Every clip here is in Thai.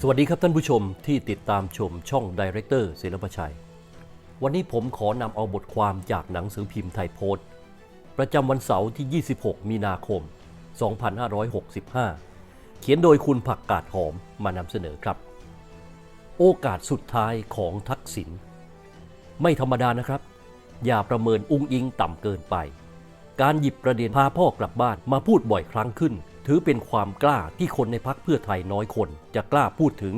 สวัสดีครับท่านผู้ชมที่ติดตามชมช่องดีเรคเตอร์ศิลปชัย วันนี้ผมขอนำเอาบทความจากหนังสือพิมพ์ไทยโพสต์ ประจำวันเสาร์ที่ 26 มีนาคม 2565 เขียนโดยคุณผักกาดหอมมานำเสนอครับ โอกาสสุดท้ายของทักษิณไม่ธรรมดานะครับ อย่าประเมินอุ้งอิงต่ำเกินไป การหยิบประเด็นพาพ่อกลับบ้านมาพูดบ่อยครั้งขึ้น ถือเป็นความกล้าที่คนในพักเพื่อไทยน้อยคนจะกล้าพูดถึง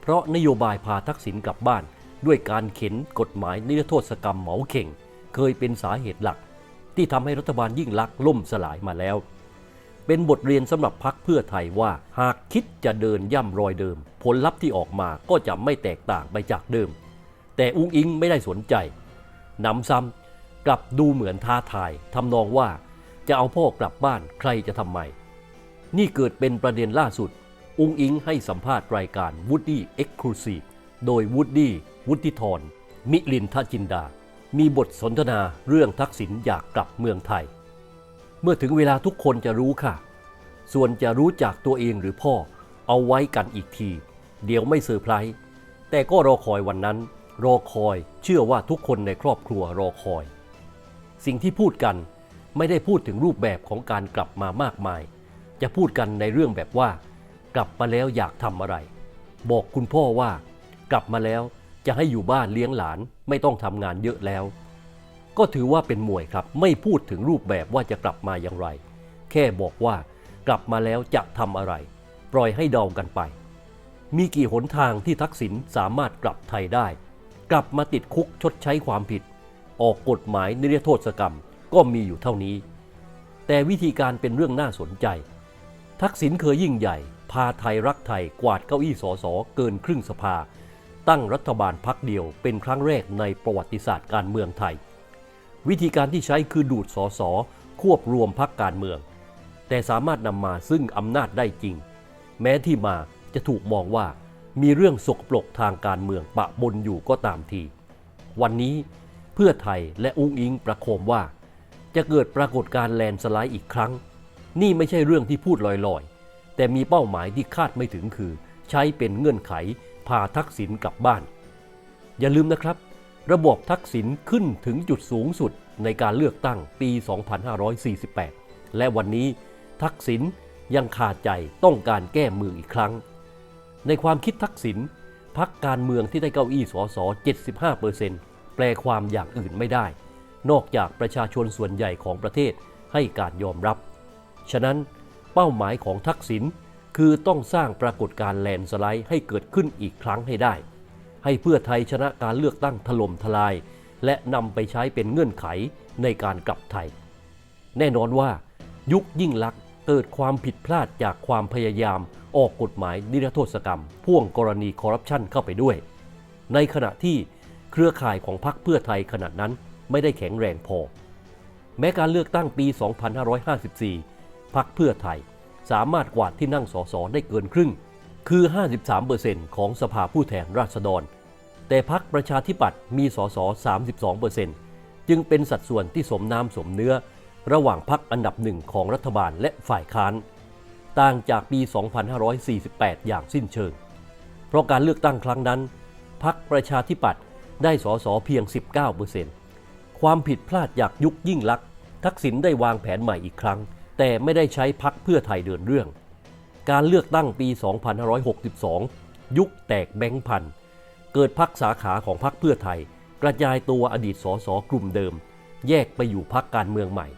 เพราะนโยบายพาทักษิณกลับบ้าน ด้วยการเข็นกฎหมายนิรโทษกรรมเหมาเข่ง เคยเป็นสาเหตุหลัก ที่ทำให้รัฐบาลยิ่งลักษณ์ล่มสลายมาแล้ว เป็นบทเรียนสำหรับพักเพื่อไทยว่าหากคิดจะเดินย่ำรอยเดิม ผลลัพธ์ที่ออกมาก็จะไม่แตกต่างไปจากเดิม แต่อุ้งอิงไม่ได้สนใจนำซ้ำกลับดูเหมือนท้าทายทำนองว่าจะเอาพ่อกลับบ้านใครจะทำไม นี่เกิดเป็นประเด็นล่าสุด อุงอิงให้สัมภาษณ์รายการ Woody Exclusive โดย Woody วุฒิธร มิลินทจินดา มีบทสนทนาเรื่องทักษิณอยากกลับเมืองไทย เมื่อถึงเวลาทุกคนจะรู้ค่ะ ส่วนจะรู้จากตัวเองหรือพ่อ เอาไว้กันอีกที เดี๋ยวไม่เซอร์ไพรส์แต่ก็รอคอยวันนั้น รอคอยเชื่อว่าทุกคนในครอบครัวรอคอย สิ่งที่พูดกันไม่ได้พูดถึงรูปแบบของการกลับมามากมาย จะพูดกันในเรื่องแบบว่า กลับมาแล้วอยากทำอะไร บอกคุณพ่อว่า กลับมาแล้วจะให้อยู่บ้านเลี้ยงหลานไม่ต้องทำงานเยอะแล้ว ก็ถือว่าเป็นมวยครับไม่พูดถึงรูปแบบว่าจะกลับมาอย่างไร แค่บอกว่ากลับมาแล้วจะทำอะไร ปล่อยให้เดากันไป มีกี่หนทางที่ทักษิณสามารถกลับไทยได้ กลับมาติดคุกชดใช้ความผิด ออกกฎหมายนิรโทษกรรมก็มีอยู่เท่านี้ แต่วิธีการเป็นเรื่องน่าสนใจ ทักษิณเคยยิ่งใหญ่ พาไทยรักไทยกวาดเก้าอี้สอสอเกินครึ่งสภา ตั้งรัฐบาลพักเดียวเป็นครั้งแรกในประวัติศาสตร์การเมืองไทย วิธีการที่ใช้คือดูดสอสอควบรวมพักการเมือง แต่สามารถนำมาซึ่งอำนาจได้จริง แม้ที่มาจะถูกมองว่ามีเรื่องสกปรกทางการเมืองปะบนอยู่ก็ตามที วันนี้เพื่อไทยและอุ้งอิงประโคมว่า จะเกิดปรากฏการณ์แลนสไลด์อีกครั้ง นี่ไม่ใช่เรื่องที่พูดลอยๆ แต่มีเป้าหมายที่คาดไม่ถึงคือ ใช้เป็นเงื่อนไขพาทักษิณกลับบ้าน อย่าลืมนะครับ ระบบทักษิณขึ้นถึงจุดสูงสุดในการเลือกตั้งปี 2548 และวันนี้ทักษิณยังขาดใจต้องการแก้มืออีกครั้ง ในความคิดทักษิณพักการเมืองที่ได้เก้าอี้สส75%แปลความอย่างอื่นไม่ได้ นอกจากประชาชนส่วนใหญ่ของประเทศให้การยอมรับ ฉะนั้นเป้าหมายของทักษิณคือต้องสร้างปรากฏการณ์แลนสไลด์ให้เกิดขึ้นอีกครั้งให้ได้ ให้เพื่อไทยชนะการเลือกตั้งถล่มทลาย และนำไปใช้เป็นเงื่อนไขในการกลับไทย แน่นอนว่า ยุคยิ่งลักษณ์เกิดความผิดพลาดจากความพยายามออกกฎหมายนิรโทษกรรม พ่วงกรณีคอร์รัปชันเข้าไปด้วย ในขณะที่เครือข่ายของพรรคเพื่อไทยขณะนั้นไม่ได้แข็งแรงพอ แม้การเลือกตั้งปี 2554 พรรคเพื่อไทย สามารถกวาดที่นั่งสสได้เกินครึ่ง คือ 53%ของสภาผู้แทนราษฎร แต่พรรคประชาธิปัตย์มีสส32%จึงเป็นสัดส่วนที่สมน้ำสมเนื้อ ระหว่างพรรคอันดับหนึ่งของรัฐบาลและฝ่ายค้าน ต่างจากปี 2548 อย่างสิ้นเชิง เพราะการเลือกตั้งครั้งนั้นพรรคประชาธิปัตย์ได้สสเพียง 19%ความผิดพลาดจากยุคยิ่งลักษณ์ทักษิณได้วางแผนใหม่อีกครั้ง แต่ไม่ได้ใช้พักเพื่อไทยเดินเรื่อง การเลือกตั้งปี 2562 ยุคแตกแบงค์พัน เกิดพักสาขาของพักเพื่อไทย กระจายตัวอดีตสสกลุ่มเดิม แยกไปอยู่พักการเมืองใหม่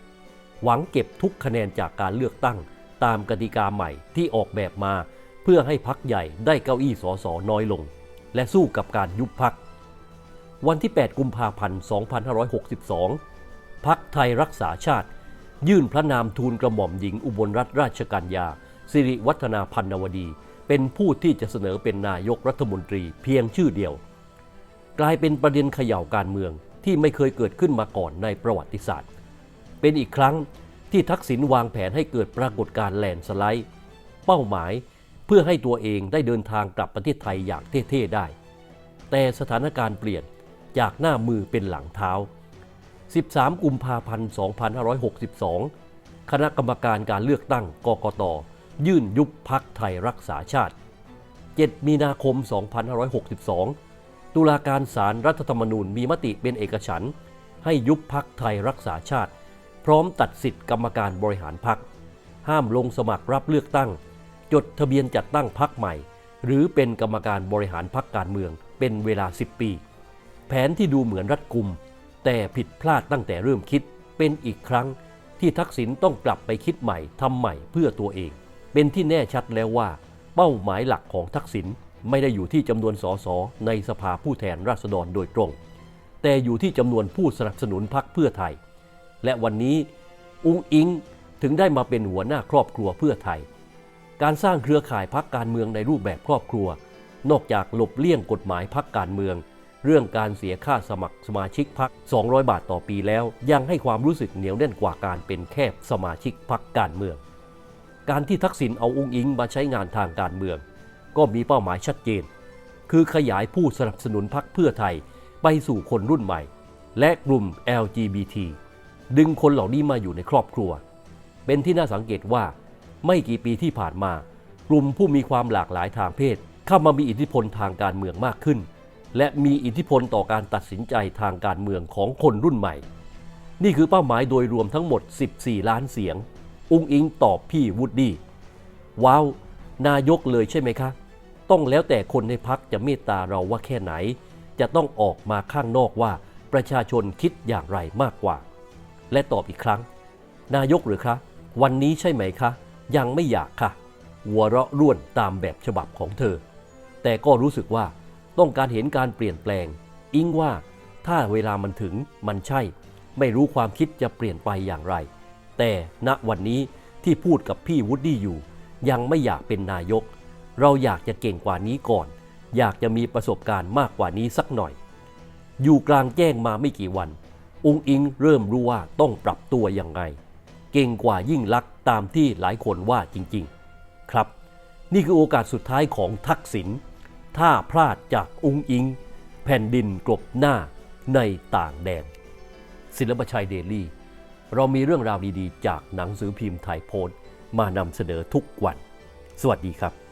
หวังเก็บทุกคะแนนจากการเลือกตั้งตามกติกาใหม่ที่ออกแบบมาเพื่อให้พักใหญ่ได้เก้าอี้สสน้อยลง และสู้กับการยุบพัก วันที่ 8 กุมภาพันธ์ 2562 พักไทยรักษาชาติ ยื่นพระนามทูลกระหม่อมหญิงอุบลรัตนราชกัญญาสิริวัฒนาพันนวดี เป็นผู้ที่จะเสนอเป็นนายกรัฐมนตรีเพียงชื่อเดียว กลายเป็นประเด็นเขย่าการเมืองที่ไม่เคยเกิดขึ้นมาก่อนในประวัติศาสตร์ เป็นอีกครั้งที่ทักษิณวางแผนให้เกิดปรากฏการณ์แลนสไลด์ เป้าหมายเพื่อให้ตัวเองได้เดินทางกลับประเทศไทยอย่างเท่ ๆ ได้ แต่สถานการณ์เปลี่ยนจากหน้ามือเป็นหลังเท้า 13 กุมภาพันธ์ 2562 คณะกรรมการการเลือกตั้งกกต ยื่นยุบพักไทยรักษาชาติ 7 มีนาคม 2562 ตุลาการศาลรรัฐธรรมนูญมีมติเป็นเอกฉันท์ให้ยุบพักไทยรักษาชาติ พร้อมตัดสิทธิกรรมการบริหารพัก ห้ามลงสมัครรับเลือกตั้ง จดทะเบียนจัดตั้งพักใหม่ หรือเป็นกรรมการบริหารพักการเมืองเป็นเวลา 10 ปี แผนที่ดูเหมือนรัดกุม แต่ผิดพลาดตั้งแต่เริ่มคิดเป็นอีกครั้งที่ทักษิณต้องกลับไปคิดใหม่ทำใหม่เพื่อตัวเอง เป็นที่แน่ชัดแล้วว่า เป้าหมายหลักของทักษิณไม่ได้อยู่ที่จำนวนสสในสภาผู้แทนราษฎรโดยตรง แต่อยู่ที่จำนวนผู้สนับสนุนพรรคเพื่อไทย และวันนี้อุ้งอิงถึงได้มาเป็นหัวหน้าครอบครัวเพื่อไทย การสร้างเครือข่ายพักการเมืองในรูปแบบครอบครัว นอกจากหลบเลี่ยงกฎหมายพักการเมือง เรื่องการเสียค่าสมัครสมาชิกพัก 200 บาทต่อปีแล้ว ยังให้ความรู้สึกเหนียวแน่นกว่าการเป็นแค่สมาชิกพักการเมือง การที่ทักษิณเอาอุ้งอิงมาใช้งานทางการเมือง ก็มีเป้าหมายชัดเจน คือขยายผู้สนับสนุนพักเพื่อไทยไปสู่คนรุ่นใหม่ และกลุ่ม LGBT ดึงคนเหล่านี้มาอยู่ในครอบครัว เป็นที่น่าสังเกตว่าไม่กี่ปีที่ผ่านมา กลุ่มผู้มีความหลากหลายทางเพศเข้ามามีอิทธิพลทางการเมืองมากขึ้น และมีอิทธิพลต่อการตัดสินใจทางการเมืองของคนรุ่นใหม่ นี่คือเป้าหมายโดยรวมทั้งหมด 14 ล้านเสียง อุ้งอิงตอบพี่วูดดี้ว้าว นายกเลยใช่ไหมคะ ต้องแล้วแต่คนในพักจะเมตตาเราว่าแค่ไหน จะต้องออกมาข้างนอกว่าประชาชนคิดอย่างไรมากกว่า และตอบอีกครั้ง นายกหรือคะ วันนี้ใช่ไหมคะ ยังไม่อยากค่ะหัวเราะร่วนตามแบบฉบับของเธอ แต่ก็รู้สึกว่า ต้องการเห็นการเปลี่ยนแปลง อิงว่าถ้าเวลามันถึงมันใช่ ไม่รู้ความคิดจะเปลี่ยนไปอย่างไร แต่ณวันนี้ที่พูดกับพี่วูดดี้อยู่ ยังไม่อยากเป็นนายก เราอยากจะเก่งกว่านี้ก่อน อยากจะมีประสบการณ์มากกว่านี้สักหน่อย อยู่กลางแจ้งมาไม่กี่วัน องค์อิงเริ่มรู้ว่าต้องปรับตัวยังไง เก่งกว่ายิ่งลักษณ์ตามที่หลายคนว่าจริงๆ ครับ นี่คือโอกาสสุดท้ายของทักษิณ ถ้าพลาดจากองค์อิง แผ่นดินกลบหน้าในต่างแดน ศิลปชัยเดลี่ เรามีเรื่องราวดีๆ จากหนังสือพิมพ์ไทยโพสต์มานำเสนอทุกวัน สวัสดีครับ